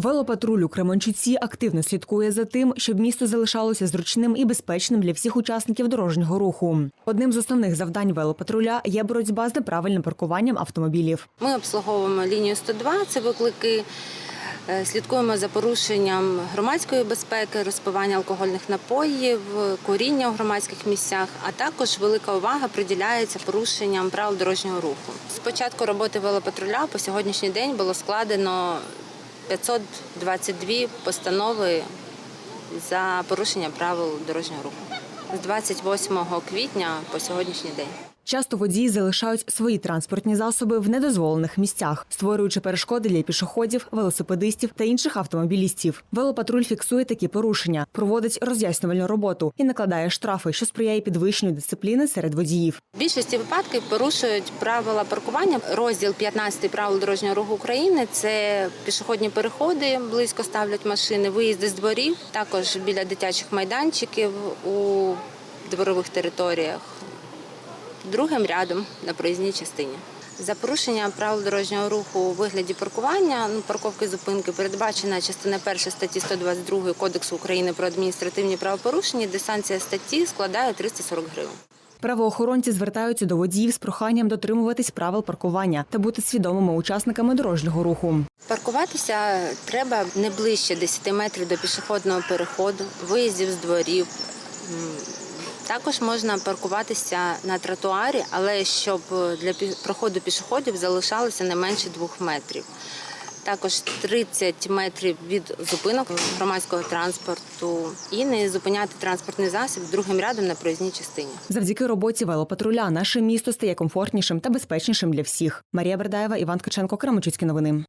Велопатруль у Кременчуці активно слідкує за тим, щоб місто залишалося зручним і безпечним для всіх учасників дорожнього руху. Одним з основних завдань велопатруля є боротьба з неправильним паркуванням автомобілів. Ми обслуговуємо лінію 102, це виклики. е, Слідкуємо за порушенням громадської безпеки, розпивання алкогольних напоїв, куріння у громадських місцях, а також велика увага приділяється порушенням правил дорожнього руху. З початку роботи велопатруля по сьогоднішній день було складено 522 постанови за порушення правил дорожнього руху з 28 квітня по сьогоднішній день. Часто водії залишають свої транспортні засоби в недозволених місцях, створюючи перешкоди для пішоходів, велосипедистів та інших автомобілістів. Велопатруль фіксує такі порушення, проводить роз'яснювальну роботу і накладає штрафи, що сприяє підвищенню дисципліни серед водіїв. В більшості випадків порушують правила паркування. Розділ 15 правил дорожнього руху України це пішохідні переходи, близько ставлять машини, виїзди з дворів, також біля дитячих майданчиків у дворових територіях, другим рядом на проїзній частині. За порушення правил дорожнього руху у вигляді паркування, ну, парковки зупинки передбачена частина 1 статті 122 Кодексу України про адміністративні правопорушення, де санкція статті складає 340 гривень. Правоохоронці звертаються до водіїв з проханням дотримуватись правил паркування та бути свідомими учасниками дорожнього руху. Паркуватися треба не ближче 10 метрів до пішохідного переходу, виїздів з дворів. Також можна паркуватися на тротуарі, але щоб для пі- проходу пішоходів залишалося не менше 2 метрів. Також 30 метрів від зупинок громадського транспорту і не зупиняти транспортний засіб другим рядом на проїзній частині. Завдяки роботі велопатруля наше місто стає комфортнішим та безпечнішим для всіх. Марія Бердаєва, Іван Ткаченко, Крамичуцькі новини.